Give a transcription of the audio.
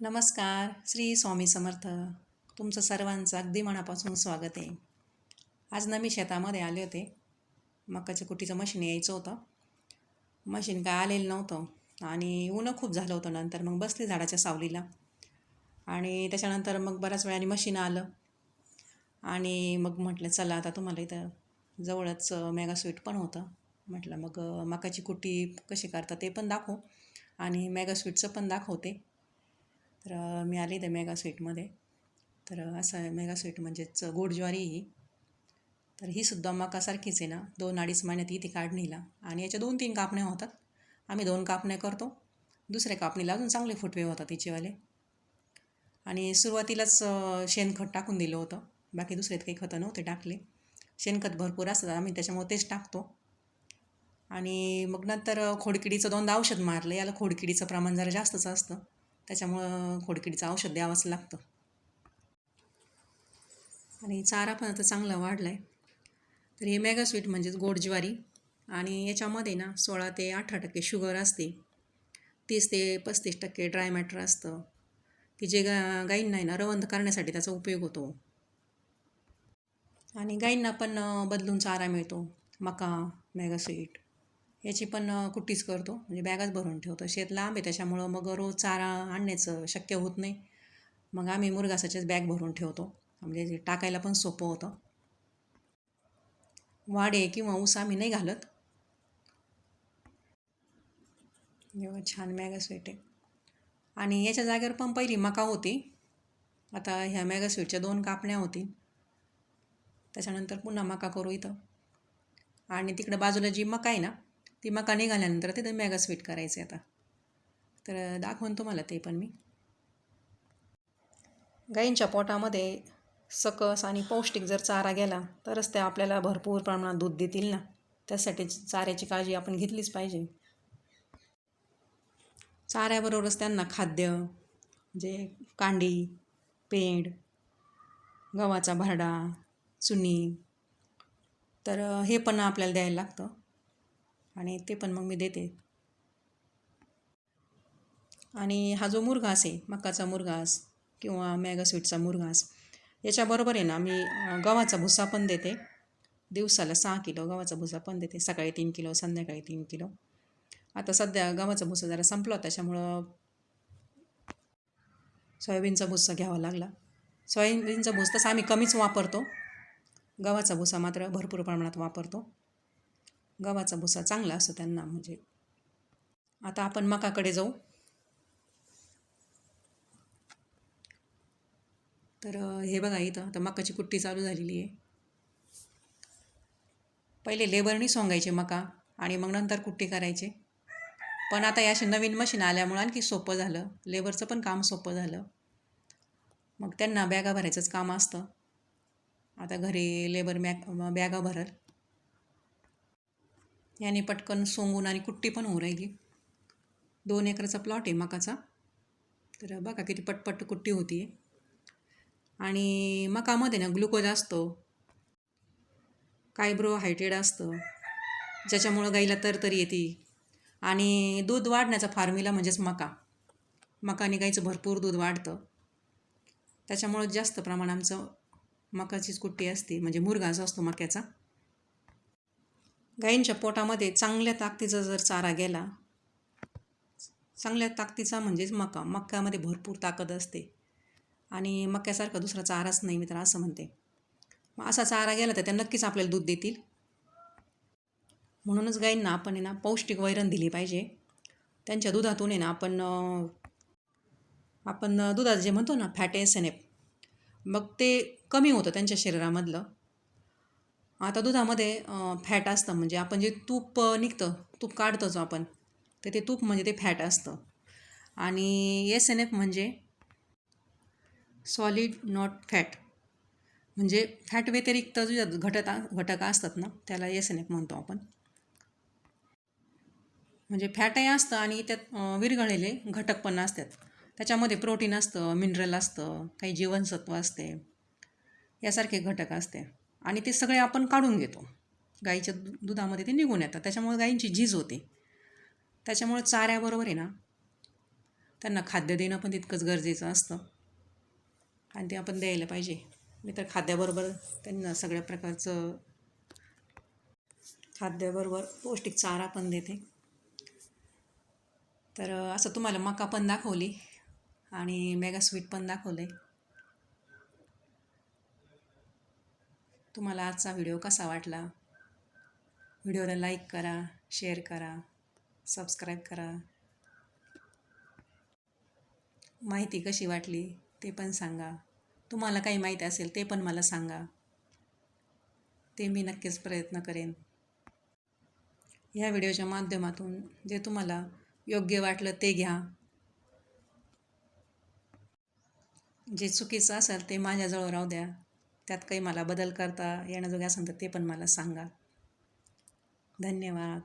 नमस्कार श्री स्वामी समर्थ. तुमचं सर्वांचं अगदी मनापासून स्वागत आहे. आज ना मी शेतामध्ये आले होते. मकाच्या कुटीचं मशीन यायचं होतं. मशीन काय आलेलं नव्हतं आणि ऊनं खूप झालं होतं नंतर. मग बसले झाडाच्या सावलीला. आणि त्याच्यानंतर मग बऱ्याच वेळाने मशीन आलं. आणि मग म्हटलं चला आता तुम्हाला इथं जवळच मेगा स्वीट पण होतं. म्हटलं मग मकाची कुटी कशी करतात ते पण दाखवू आणि मेगा स्वीटचं पण दाखवते. तर मी आले ते मेगा स्वीटमध्ये. तर असं आहे मेगा स्वीट म्हणजेच गोड ज्वारी ही. तर ही सुद्धा मकासारखीच आहे ना. दोन अडीच महिन्यात येते काढणीला. आणि याच्या दोन तीन कापण्या होतात. आम्ही दोन कापण्या करतो. दुसऱ्या कापणीला अजून चांगले फुटवे होतात तिचेवाले. आणि सुरुवातीलाच शेणखत टाकून दिलं होतं. बाकी दुसरेत काही खतं नव्हते टाकले. शेणखत भरपूर असतात. आम्ही त्याच्यामुळे तेच टाकतो. आणि मग नंतर खोडकिडीचं दोनदा औषध मारलं. याला खोडकिडीचं प्रमाण जरा जास्तच असतं. त्याच्यामुळं खोडकिडीचं औषध द्यावंच लागतं. आणि चारा पण आता चांगला वाढला आहे तर हे मेगा स्वीट म्हणजेच गोड ज्वारी आणि याच्यामध्ये ना सोळा ते अठरा टक्के शुगर असते. तीस ते पस्तीस टक्के ड्राय मॅटर असतं. की जे गा गाईंना आहे ना रवंथ करण्यासाठी त्याचा उपयोग होतो. आणि गाईंना पण बदलून चारा मिळतो. मका मेगा स्वीट याची पण कुट्टीच करतो. म्हणजे बॅगच भरून ठेवतो. शेत लांब आहे त्याच्यामुळं मग रोज चारा आणण्याचं शक्य होत नाही. मग आम्ही मुरघासाच्याच बॅग भरून ठेवतो. म्हणजे टाकायला पण सोपं होतं. वाडे किंवा ऊस आम्ही नाही घालत. जेव्हा छान मॅगा स्वीट आहे. आणि याच्या जागेवर पण पहिली मका होती. आता ह्या मॅगा स्वीटच्या दोन कापण्या होती त्याच्यानंतर पुन्हा मका करू इथं. आणि तिकडं बाजूला जी मका आहे ना ती मका निघाल्यानंतर तिथं मॅगा स्वीट करायचं आहे आता. तर दाखवून तुम्हाला ते पण मी. गाईंच्या पोटामध्ये सकस आणि पौष्टिक जर चारा गेला तरच त्या आपल्याला भरपूर प्रमाणात दूध देतील ना. त्यासाठी चाऱ्याची काळजी आपण घेतलीच पाहिजे. चाऱ्याबरोबरच त्यांना खाद्य जे कांडी पेंड गव्हाचा भरडा चुनी तर हे पण आपल्याला द्यायला लागतं. आणि ते पण मग मी देते. आणि हा जो मुरघास आहे मकाचा मुरघास किंवा मॅगास्वीटचा मुरघास याच्याबरोबर आहे ना मी गव्हाचा भुसा पण देते. दिवसाला सहा किलो गव्हाचा भुसा पण देते. सकाळी तीन किलो संध्याकाळी तीन किलो. आता सध्या गव्हाचा भुसा जरा संपला त्याच्यामुळं सोयाबीनचा भुसा घ्यावा लागला. सोयाबीनचा भुस तसा आम्ही कमीच वापरतो. गव्हाचा भुसा मात्र भरपूर प्रमाणात वापरतो. गव्हाचा भुसा चांगला असतो त्यांना म्हणजे. आता आपण मकाकडे जाऊ. तर हे बघा इथं आता मकाची कुट्टी चालू झालेली आहे. पहिले लेबरनी सोंगायचे मका आणि मग नंतर कुट्टी करायचे. पण आता या अशी नवीन मशीन आल्यामुळं आणखी सोपं झालं. लेबरचं पण काम सोपं झालं. मग त्यांना बॅगा भरायचंच काम असतं. आता घरी लेबर मॅ बॅगा भरल. याने पटकन सोंगून आणि कुट्टी पण होऊ राहिली. दोन एकरचा प्लॉट आहे मकाचा. तर बघा किती पटपट कुट्टी होती आणि मकामध्ये ना ग्लुकोज असतो. कार्बोहायड्रेट असतं. ज्याच्यामुळं गाईला तरतरी येते. आणि दूध वाढण्याचा फॉर्म्युला म्हणजेच मका. मकाने गाईचं भरपूर दूध वाढतं. त्याच्यामुळं जास्त प्रमाण आमचं मकाचीच कुट्टी असते. म्हणजे मुरघास असतो मक्याचा. गाईंच्या पोटामध्ये चांगल्या ताकदीचा जर चारा गेला चांगल्या ताकदीचा म्हणजेच मका. मक्यामध्ये भरपूर ताकद असते. आणि मक्यासारखा दुसरा चाराच नाही मी तर असं म्हणते. मग असा चारा गेला तर त्या नक्कीच आपल्याला दूध देतील. म्हणूनच गाईंना आपण आहे ना पौष्टिक वैरण दिली पाहिजे. त्यांच्या दुधातून आहे ना आपण आपण दुधात जे म्हणतो ना फॅटे सेनेप मग ते कमी होतं त्यांच्या शरीरामधलं. आता दुधामध्ये फॅट असतं. म्हणजे आपण जे तूप निघतं तूप काढतो जो आपण तर ते तूप म्हणजे ते फॅट असतं. आणि एस एन एफ म्हणजे सॉलिड नॉट फॅट म्हणजे फॅट व्यतिरिक्त जे घटक घटक असतात ना त्याला एस एन एफ म्हणतो आपण. म्हणजे फॅटही असतं आणि त्यात विरघळलेले घटक पण असतात. त्याच्यामध्ये प्रोटीन असतं मिनरल असतं काही जीवनसत्व असते यासारखे घटक असते. आणि ते सगळे आपण काढून घेतो. गाईच्या दुधामध्ये ते निघून येतात. त्याच्यामुळे गाईंची झीज होते. त्याच्यामुळे चाऱ्याबरोबर आहे ना त्यांना खाद्य देणं पण तितकंच गरजेचं असतं. आणि ते आपण द्यायला पाहिजे. मी तर खाद्याबरोबर त्यांना सगळ्या प्रकारचं खाद्याबरोबर पौष्टिक चारा पण देते. तर असं तुम्हाला मका पण दाखवली आणि मेगा स्वीट पण दाखवलं आहे तुम्हाला आजचा व्हिडिओ कसा वाटला? व्हिडिओला लाईक करा शेअर करा सबस्क्राईब करा. माहिती कशी वाटली ते पण सांगा. तुम्हाला काही माहीत असेल ते पण मला सांगा. ते मी नक्कीच प्रयत्न करेन. ह्या व्हिडिओच्या माध्यमातून जे तुम्हाला योग्य वाटलं ते घ्या. जे चुकीचं असेल ते माझ्याजवळ राहू द्या. त्यात काही मला बदल करता येण्याजोगे असेल तर ते पण मला सांगा. धन्यवाद.